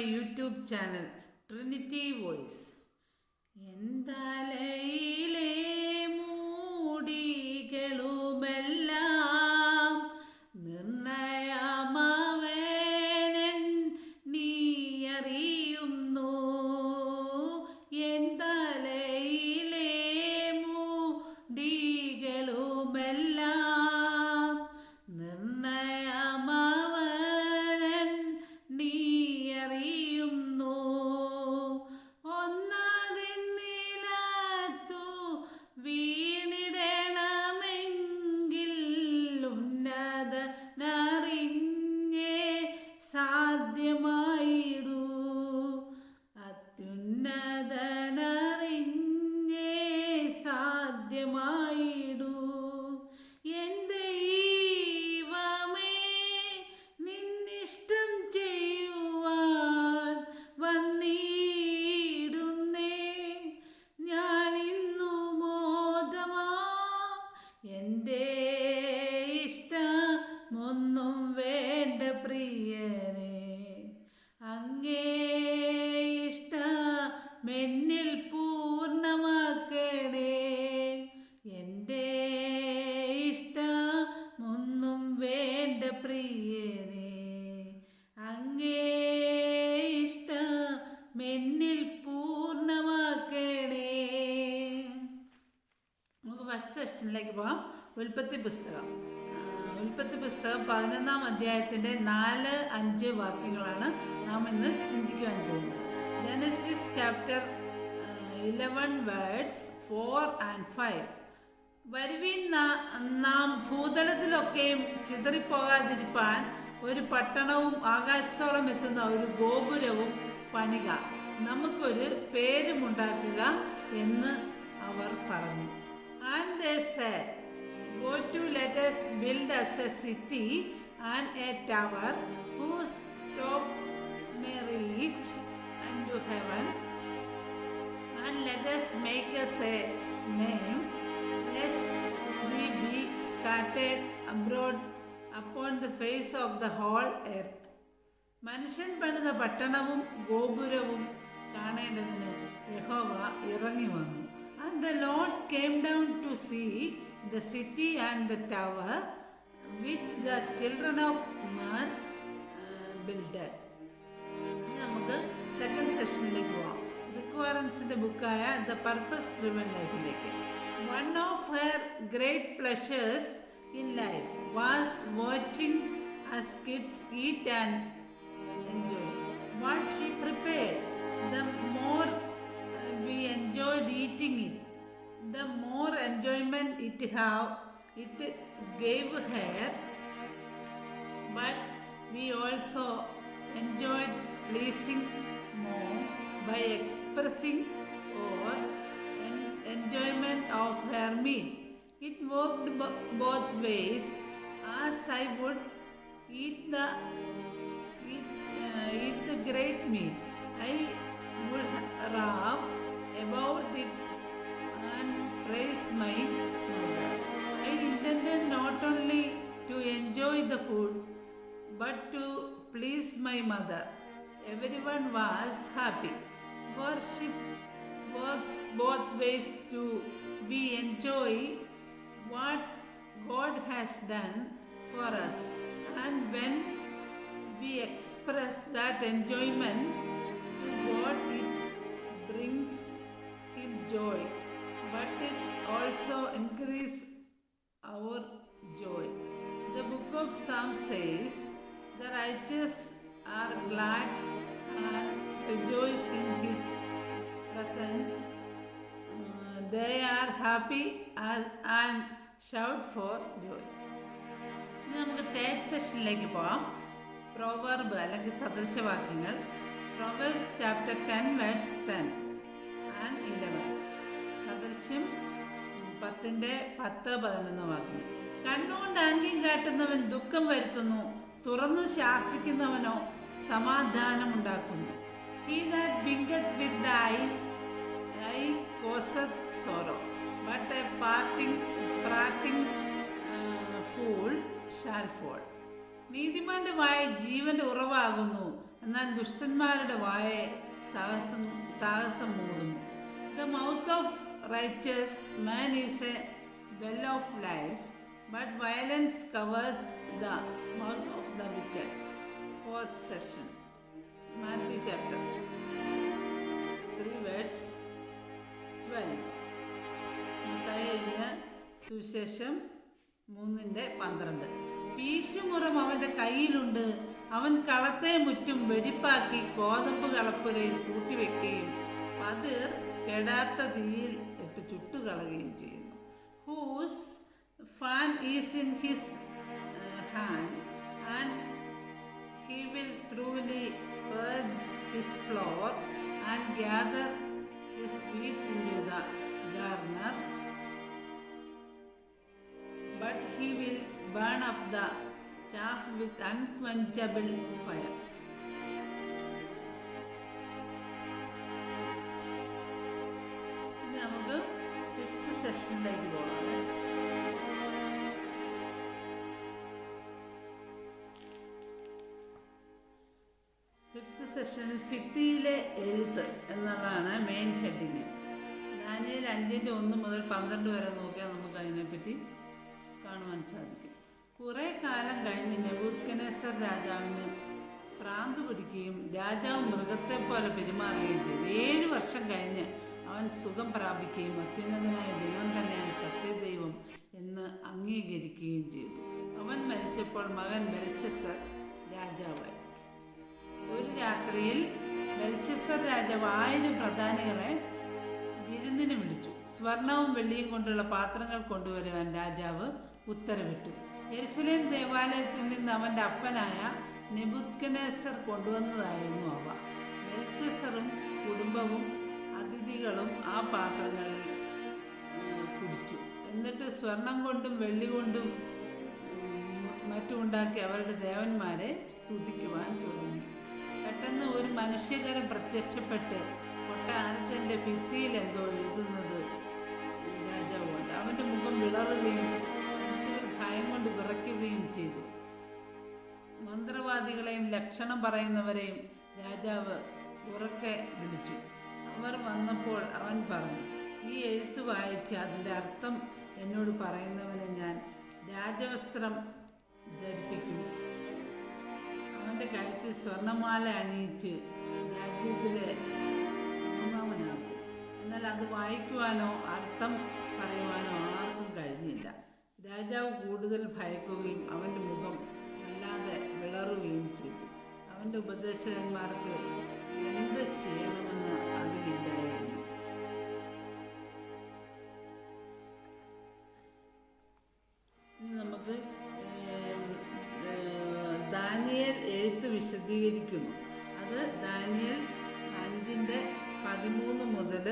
My YouTube channel Trinity voice. എന്തലയിലെ മൂടികളുമെല്ലാം ماذا ഇഷ്ടമെന്നിൽ പൂർണമാക്കണേ. എന്റെ ഇഷ്ടമൊന്നും വേണ്ട പ്രിയനെ. അങ്ങേ ഇഷ്ടമെന്നിൽ പൂർണമാക്കണേ. നമുക്ക് ഫസ്റ്റ് സെഷനിലേക്ക് പോകാം. ഉൽപ്പത്തി പുസ്തകം. ഉൽപ്പത്തി പുസ്തകം പതിനൊന്നാം അധ്യായത്തിന്റെ നാല് അഞ്ച് വാക്യങ്ങളാണ് നാം ഇന്ന് ചിന്തിക്കുവാൻ പോകുന്നത്. Genesis chapter eleven words four and five വരുവിൻ നാം ഭൂതലത്തിലൊക്കെയും ചിതറിപ്പോകാതിരിപ്പാൻ ഒരു പട്ടണവും ആകാശത്തോളം എത്തുന്ന ഒരു ഗോപുരവും പണിക. നമുക്കൊരു പേരുമുണ്ടാക്കുക എന്ന് അവർ പറഞ്ഞു. And they said go to let's build build a city and a tower whose top top may reach unto heaven and let us make us a name, lest we be scattered abroad upon the face of the whole earth. മനുഷ്യൻ പണിത പട്ടണവും ഗോപുരവും കാണേണ്ടതിന് യഹോവ ഇറങ്ങി വന്നു and the Lord came down to see the city and the tower which the children of man builded ഇനി നമുക്ക് second സെഷനിലേക്ക് പോവാം റിക്വയറൻസിന്റെ ബുക്കായ ദ പർപ്പസ് ഡ്രിവൻ ലൈഫിലേക്ക് one of her great pleasures in life was watching as kids eat and enjoy. What she prepared, the more uh, we enjoyed eating it, the more enjoyment it have it gave her but we also enjoyed pleasing more by expressing or en- enjoyment of her meal. It worked bo- both ways, as I would eat the eat, uh, eat the great meal. I would rave about it and praise my mother. I intended not only to enjoy the food but to please my mother. Everyone was happy. Worship works both ways to we enjoy what God has done for us and when we express that enjoyment to God it brings him joy but it also increases our joy. The book of Psalms says, The righteous are glad and rejoice in his presence. Uh, they are happy as, and shout for joy. ഇനി നമുക്ക് third സെഷനിലേക്ക് പോവാം proverb അല്ലെങ്കിൽ സദൃശവാക്യങ്ങൾ proverbs chapter ten words ten and eleven സദൃശ്യം പത്തിന്റെ പത്ത് പതിനൊന്ന് വാക്യങ്ങൾ കണ്ണുകൊണ്ട് ആംഗ്യം കാട്ടുന്നവൻ ദുഃഖം വരുത്തുന്നു തുറന്നു ശാസിക്കുന്നവനോ സമാധാനമുണ്ടാക്കുന്നു. He that winketh with eyes eye causeth sorrow but a prating prating fool shall fall നീതിമാന്റെ വായ ജീവന്റെ ഉറവാകുന്നു. എന്നാൽ ദുഷ്ടന്മാരുടെ വായ സാഹസം സാഹസം മൂടുന്നു. The mouth of righteous man is a well of life but violence cover the mouth of the wicked Matthew chapter three words twelve Mathai എഴുതിയ സുവിശേഷം മൂന്നിന്റെ പന്ത്രണ്ട്. വീശുമുറം അവന്റെ കയ്യിലുണ്ട്. അവൻ കളത്തെ മുറ്റും വെടിപ്പാക്കി കോതമ്പ് കളപ്പുരയിൽ കൂട്ടിവെക്കുകയും പതിർ കെടാത്ത തീയിൽ ഇട്ട് ചുട്ടുകളയുകയും ചെയ്യുന്നു. Whose fan is in his hand and he will truly purge his floor and gather his wheat into the garner, but he will burn up the chaff with unquenchable fire. എഴുത്ത് എന്നതാണ് മെയിൻ ഹെഡിങ് ഡാനിയൽ അഞ്ചിന്റെ ഒന്ന് മുതൽ പന്ത്രണ്ട് വരെ നോക്കിയാൽ നമുക്ക് അതിനെപ്പറ്റി കാണുവാൻ സാധിക്കും. കുറേ കാലം കഴിഞ്ഞ് നെബൂത്കനേസർ രാജാവിന് ഭ്രാന്ത് പിടിക്കുകയും രാജാവ് മൃഗത്തെ പോലെ പെരുമാറുകയും ചെയ്തു. ഏഴ് വർഷം കഴിഞ്ഞ് അവൻ സുഖം പ്രാപിക്കുകയും അത്യുന്നതനായ ദൈവം തന്നെയാണ് സത്യദൈവം എന്ന് അംഗീകരിക്കുകയും ചെയ്തു. അവൻ മരിച്ചപ്പോൾ മകൻ ബെൽഷസർ രാജാവായി. ഒരു രാത്രിയിൽ ബെൽഷസർ രാജാവ് ആയിരം പ്രധാനികളെ വിരുന്നിന് വിളിച്ചു. സ്വർണവും വെള്ളിയും കൊണ്ടുള്ള പാത്രങ്ങൾ കൊണ്ടുവരുവാൻ രാജാവ് ഉത്തരവിട്ടു. എരുസലേം ദേവാലയത്തിൽ നിന്ന് അവന്റെ അപ്പനായ നെബുദ്കനേസർ കൊണ്ടുവന്നതായിരുന്നു അവ. ബെൽഷിസറും കുടുംബവും അതിഥികളും ആ പാത്രങ്ങളിൽ കുടിച്ചു. എന്നിട്ട് സ്വർണം കൊണ്ടും വെള്ളി കൊണ്ടും മറ്റുമുണ്ടാക്കി അവരുടെ ദേവന്മാരെ സ്തുതിക്കുവാൻ തുടങ്ങി. പെട്ടെന്ന് ഒരു മനുഷ്യകരം പ്രത്യക്ഷപ്പെട്ട് കൊട്ടാരത്തിന്റെ ഭിത്തിയിൽ എന്തോ എഴുതുന്നത് രാജാവ് അവന്റെ മുഖം വിളറുകയും ഭയം കൊണ്ട് വിറയ്ക്കുകയും ചെയ്തു. മന്ത്രവാദികളെയും ലക്ഷണം പറയുന്നവരെയും രാജാവ് ഉറക്കെ വിളിച്ചു. അവർ വന്നപ്പോൾ അവൻ പറഞ്ഞു ഈ എഴുത്ത് വായിച്ച് അതിന്റെ അർത്ഥം എന്നോട് പറയുന്നവനെ ഞാൻ രാജവസ്ത്രം ധരിപ്പിക്കും. അവന്റെ കഴുത്തിൽ സ്വർണമാല അണിയിച്ച് രാജ്യത്തിലെ മൂന്നാമനാക്കും എന്നാൽ അത് വായിക്കുവാനോ അർത്ഥം പറയുവാനോ ആർക്കും കഴിഞ്ഞില്ല. രാജാവ് കൂടുതൽ ഭയക്കുകയും അവന്റെ മുഖം അല്ലാതെ വിളറുകയും ചെയ്തു. അവന്റെ ഉപദേശകന്മാർക്ക് എന്ത് ചെയ്യണമെന്ന് അറിവില്ലായിരുന്നു. വിശദീകരിക്കുന്നു. അത് ദാനിയൽ അഞ്ചിന്റെ പതിമൂന്ന് മുതൽ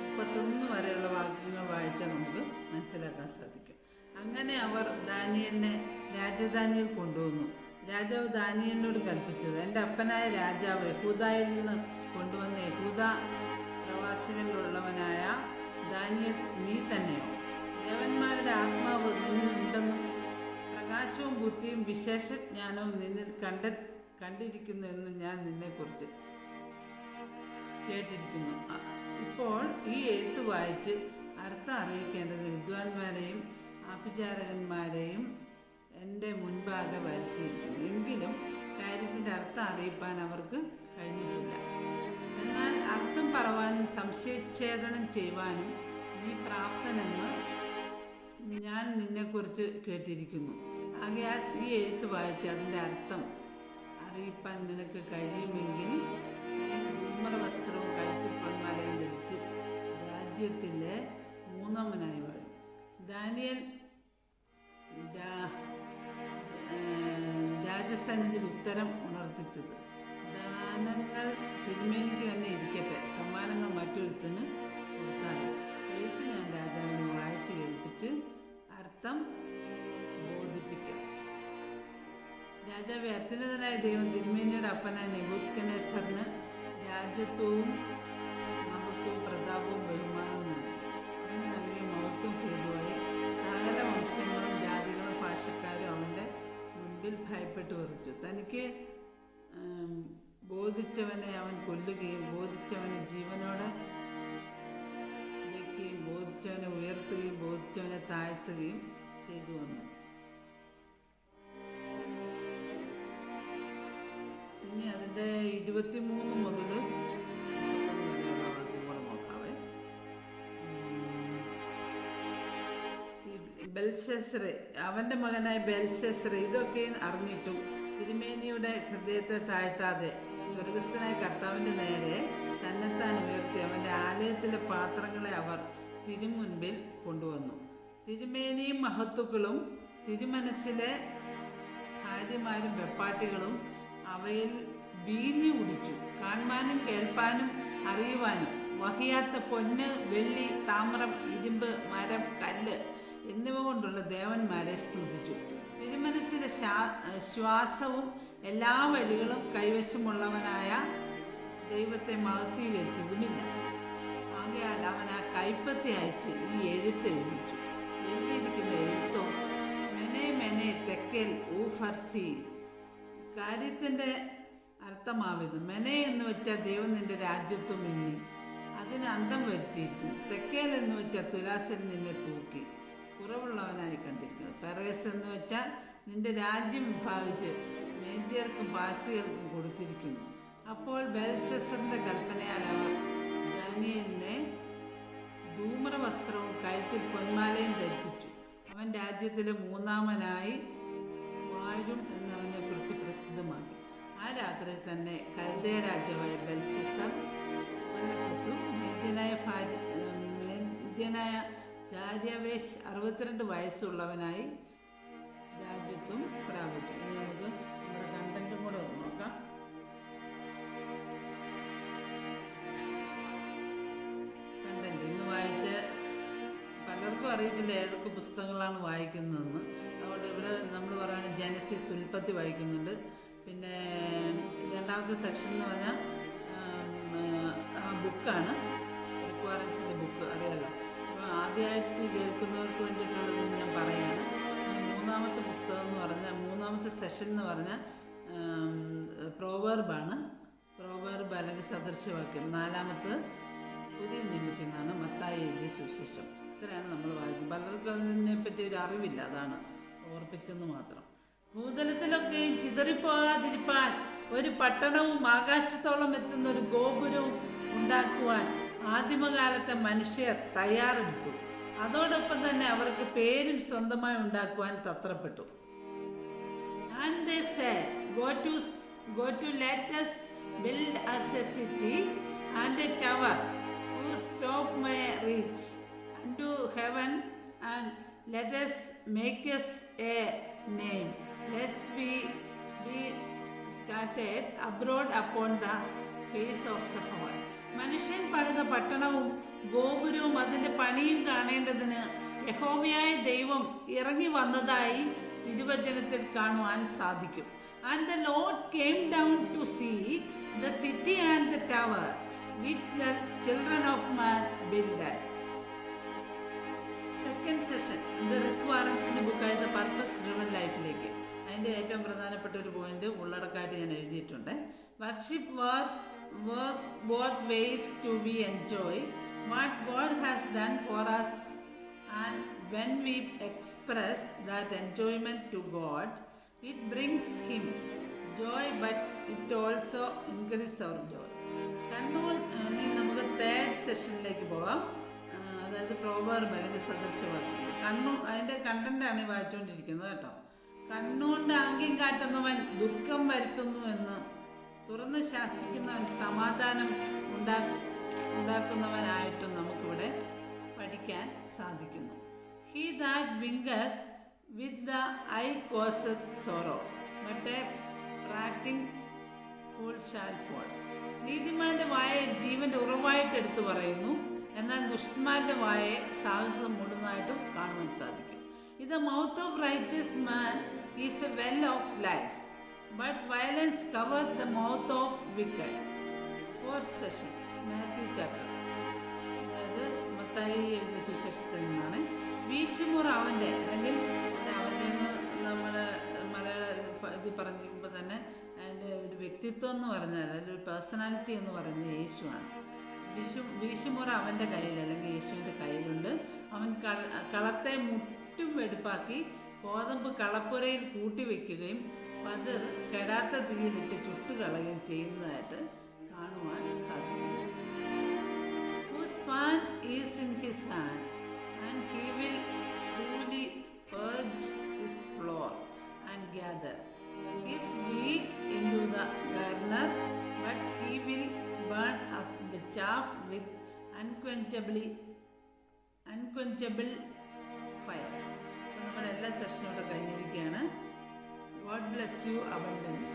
മുപ്പത്തൊന്ന് വരെയുള്ള വാക്യങ്ങൾ വായിച്ചാൽ നമുക്ക് മനസ്സിലാക്കാൻ സാധിക്കും. അങ്ങനെ അവർ ദാനിയലിനെ രാജധാനിയിൽ കൊണ്ടുവന്നു. രാജാവ് ദാനിയലിനോട് കൽപ്പിച്ചത് എന്റെ അപ്പനായ രാജാവ് യഹൂദായിൽ നിന്ന് കൊണ്ടുവന്ന യഹൂദ പ്രവാസികളിലുള്ളവനായ ദാനിയൽ നീ തന്നെയോ? ദേവന്മാരുടെ ആത്മാവ് നിന്നിൽ ഉണ്ടെന്നും പ്രകാശവും ബുദ്ധിയും വിശേഷജ്ഞാനവും നിന്നിൽ കണ്ട കണ്ടിരിക്കുന്നു എന്നും ഞാൻ നിന്നെക്കുറിച്ച് കേട്ടിരിക്കുന്നു. ഇപ്പോൾ ഈ എഴുത്ത് വായിച്ച് അർത്ഥം അറിയിക്കേണ്ടത് വിദ്വാൻമാരെയും ആഭിചാരകന്മാരെയും എന്റെ മുൻപാകെ വരുത്തിയിരിക്കുന്നു. എങ്കിലും കാര്യത്തിന്റെ അർത്ഥം അറിയിപ്പാൻ അവർക്ക് കഴിഞ്ഞിട്ടില്ല. എന്നാൽ അർത്ഥം പറവാനും സംശയച്ഛേദനം ചെയ്യുവാനും നീ പ്രാപ്തനെന്ന് ഞാൻ നിന്നെക്കുറിച്ച് കേട്ടിരിക്കുന്നു. ആകയാൽ ഈ എഴുത്ത് വായിച്ച് അതിന്റെ അർത്ഥം അറിയിപ്പാൻ നിനക്ക് കഴിയുമെങ്കിൽ നീ ധൂമ്ര വസ്ത്രവും കഴുത്തിൽ പൊന്മാലയും ധരിച്ച് രാജ്യത്തിലെ മൂന്നാമനായി വാഴും. ദാനിയൽ രാജസന്നിധി ഉത്തരം ഉണർത്തിച്ചത്. ദാനങ്ങൾ തിരുമേനിക്ക് തന്നെ ഇരിക്കട്ടെ. സമ്മാനങ്ങൾ മറ്റൊരുത്തിന് കൊടുത്താലും എഴുത്ത് ഞാൻ രാജാവിനെ വായിച്ചു കേൾപ്പിച്ച് അർത്ഥം രാജാവ് അത്യുന്നതനായ ദൈവം തിരുമേനിയുടെ അപ്പനായ നെബൂത്കനേസറിന് രാജ്യത്വവും മഹത്വവും പ്രതാപവും ബഹുമാനവും നൽകി. അവന് നൽകിയ മഹത്വം ഹേതുവായി സകല വംശങ്ങളും ജാതികളും ഭാഷക്കാരും അവന്റെ മുൻപിൽ ഭയപ്പെട്ടു വിറച്ചു തനിക്ക് ബോധിച്ചവനെ അവൻ കൊല്ലുകയും ബോധിച്ചവനെ ജീവനോടെ വയ്ക്കുകയും ബോധിച്ചവനെ ഉയർത്തുകയും ബോധിച്ചവനെ താഴ്ത്തുകയും ചെയ്തു വന്നു. ഇനി അതിന്റെ മുതൽ വാക്യം കൂടെ ഈ ബെൽശസ്രെ അവന്റെ മകനായ ബെൽശസ്രെ ഇതൊക്കെ അറിഞ്ഞിട്ടും തിരുമേനിയുടെ ഹൃദയത്തെ താഴ്ത്താതെ സ്വർഗസ്ഥനായ കർത്താവിന്റെ നേരെ തന്നെത്താൻ ഉയർത്തി അവന്റെ ആലയത്തിലെ പാത്രങ്ങളെ അവർ തിരുമുൻപിൽ കൊണ്ടുവന്നു. തിരുമേനിയും മഹത്തുക്കളും തിരുമനസ്സിലെ ഭാര്യമാരും വെപ്പാട്ടികളും അവയിൽ വീഞ്ഞു കുടിച്ചു. കാണുവാനും കേൾപ്പാനും അറിയുവാനും വഹിയാത്ത പൊന്ന് വെള്ളി താമ്രം ഇരുമ്പ് മരം കല്ല് എന്നിവ കൊണ്ടുള്ള ദേവന്മാരെ സ്തുതിച്ചു. തിരുമനസ്സിലെ ശാ- ശ്വാസവും എല്ലാ വഴികളും കൈവശമുള്ളവനായ ദൈവത്തെ മഹത്തീകരിച്ചതുമില്ല ആകയാൽ അവൻ ആ കൈപ്പത്തി അയച്ച് ഈ എഴുത്ത് എഴുതിച്ചു. എഴുതിയിരിക്കുന്ന എഴുത്തോ മെനെ മെനെ തെക്കൽ ഊഫർസി കാര്യത്തിന്റെ അർത്ഥമാവിത്. മെനെ എന്ന് വെച്ചാൽ ദൈവം നിന്റെ രാജ്യത്വം എണ്ണി. അതിന് അന്തം വരുത്തിയിരിക്കുന്നു. തെക്കേൽ എന്ന് വെച്ചാൽ തുലാസിൽ നിന്നെ തൂക്കി. കുറവുള്ളവനായി കണ്ടിരിക്കുന്നു. പെറേസ് എന്ന് വെച്ചാൽ നിന്റെ രാജ്യം വിഭാഗിച്ച് മേദ്യർക്കും പാസികൾക്കും കൊടുത്തിരിക്കുന്നു. അപ്പോൾ ബെൽസെസറിന്റെ കൽപ്പനയാൽ അവർ ദാനിയലിനെ ധൂമ്രവസ്ത്രവും കഴുത്തിൽ പൊന്മാലയും ധരിപ്പിച്ചു. അവൻ രാജ്യത്തിലെ മൂന്നാമനായി വാഴും പ്രസിദ്ധമാക്കി. ആ രാത്രി തന്നെ കൽദയ രാജാവായ ബൽസിസർ കൊല്ലപ്പെട്ടു. മേദ്യനായ ഭാര്യ മേദ്യനായ രാജാവേശ് അറുപത്തിരണ്ട് വയസ്സുള്ളവനായി രാജ്യത്വം പ്രാപിച്ചു. ഇനി നമുക്ക് നമ്മുടെ കണ്ടന്റും കൂടെ നോക്കാം. കണ്ടന്റ് ഇന്ന് വായിച്ച പലർക്കും അറിയത്തില്ല ഏതൊക്കെ പുസ്തകങ്ങളാണ് വായിക്കുന്നതെന്ന്. ഇവിടെ നമ്മൾ പറയുന്നത് ജനസിസ് ഉൽപ്പത്തി വായിക്കുന്നുണ്ട്. പിന്നെ രണ്ടാമത്തെ സെക്ഷൻ എന്ന് പറഞ്ഞാൽ ആ ബുക്കാണ്. റിക്വയറൻസിന്റെ ബുക്ക് അറിയാലോ. അപ്പോൾ ആദ്യമായിട്ട് കേൾക്കുന്നവർക്ക് വേണ്ടിയിട്ടുള്ളത് ഞാൻ പറയാണ്. മൂന്നാമത്തെ പുസ്തകം എന്ന് പറഞ്ഞാൽ മൂന്നാമത്തെ സെഷൻ എന്ന് പറഞ്ഞാൽ പ്രോവേർബാണ്. പ്രോവേർബ് അല്ലെങ്കിൽ സദൃശവാക്യം. നാലാമത്തത് പുതിയ നിയമത്തിൽ നിന്നാണ് മത്തായി എഴുതിയ സുവിശേഷം. ഇത്രയാണ് നമ്മൾ വായിക്കുന്നത്. പലർക്കും അതിനെ പറ്റി ഒരു അറിവില്ല അതാണ്. ഓർപ്പിച്ചെന്ന് മാത്രം. ഭൂതലത്തിലൊക്കെയും ചിതറിപ്പോകാതിരിപ്പാൻ ഒരു പട്ടണവും ആകാശത്തോളം എത്തുന്ന ഒരു ഗോപുരവും ഉണ്ടാക്കുവാൻ ആദിമകാലത്തെ മനുഷ്യർ തയ്യാറെടുത്തു. അതോടൊപ്പം തന്നെ അവർക്ക് പേരും സ്വന്തമായി ഉണ്ടാക്കുവാൻ തത്രപ്പെട്ടു. And heaven, and let us make us a name, lest we be scattered abroad upon the face of the whole. മനുഷ്യൻ പണിത പട്ടണവും ഗോപുരവും അതിന്റെ പണിയും കാണേണ്ടതിന് യഹോവയായ ദൈവം ഇറങ്ങി വന്നതായി തിരുവചനത്തിൽ കാണുവാൻ സാധിക്കും. And the lord came down to see the city and the tower with the children of man build second session the ബുക്കായ the purpose driven ലൈഫിലേക്ക് അതിന്റെ ഏറ്റവും പ്രധാനപ്പെട്ട ഒരു പോയിന്റ് ഉള്ളടക്കമായിട്ട് ഞാൻ എഴുതിയിട്ടുണ്ട്. Worship work work both ways to we enjoy what God has done for us and when we express that enjoyment to God it brings him joy but it also increase our joy Kannur നമുക്ക് third സെഷനിലേക്ക് പോകാം. അതായത് proverb അല്ലെങ്കിൽ സദൃശവാക്യം കണ്ണു അതിന്റെ കണ്ടന്റാണ് ഈ വായിച്ചുകൊണ്ടിരിക്കുന്നത് കേട്ടോ. കണ്ണുകൊണ്ട് ആംഗ്യം കാട്ടുന്നവൻ ദുഃഖം വരുത്തുന്നു എന്ന് തുറന്ന് ശാസിക്കുന്നവൻ സമാധാനം ഉണ്ടാ ഉണ്ടാക്കുന്നവനായിട്ടും നമുക്കിവിടെ പഠിക്കാൻ സാധിക്കുന്നു. He that winketh with the eye causeth sorrow but prating fool shall fall നീതിമാന്റെ വായ ജീവന്റെ ഉറവായിട്ട് എടുത്തു പറയുന്നു. എന്നാൽ ദുഷ്ടന്മാരുടെ വായെ സാഹസം മൂടുന്നതായിട്ടും കാണുവാൻ സാധിക്കും. ഇത് mouth of righteous man is a well of life but violence cover the mouth of wicked fourth session Matthew chapter അതായത് മത്തായി എഴുതിയ സുശേഷത്തിൽ നിന്നാണ്. വീശുമുറ അവന്റെ അല്ലെങ്കിൽ അവന്റെ നമ്മൾ മലയാള ഇത് പറഞ്ഞിരിക്കുമ്പോൾ തന്നെ അതിന്റെ ഒരു വ്യക്തിത്വം എന്ന് പറഞ്ഞാൽ അല്ലെങ്കിൽ ഒരു പേഴ്സണാലിറ്റി എന്ന് പറയുന്നത് യേശുവാണ്. വിഷു വീശുമുറ അവന്റെ കയ്യിൽ അല്ലെങ്കിൽ യേശുവിന്റെ കയ്യിലുണ്ട്. അവൻ കള കളത്തെ മുറ്റും വെടുപ്പാക്കി കോതമ്പ് കളപ്പുരയിൽ കൂട്ടി വയ്ക്കുകയും പതിർ കെടാത്ത തീയിലിട്ട് ചുട്ടുകളയുകയും ചെയ്യുന്നതായിട്ട് കാണുവാൻ in his hand, and he will truly purge his floor and gather. Unquenchably unquenchable fire അപ്പോൾ നമ്മുടെ എല്ലാ കഴിഞ്ഞിരിക്കുകയാണ്. God bless you abundant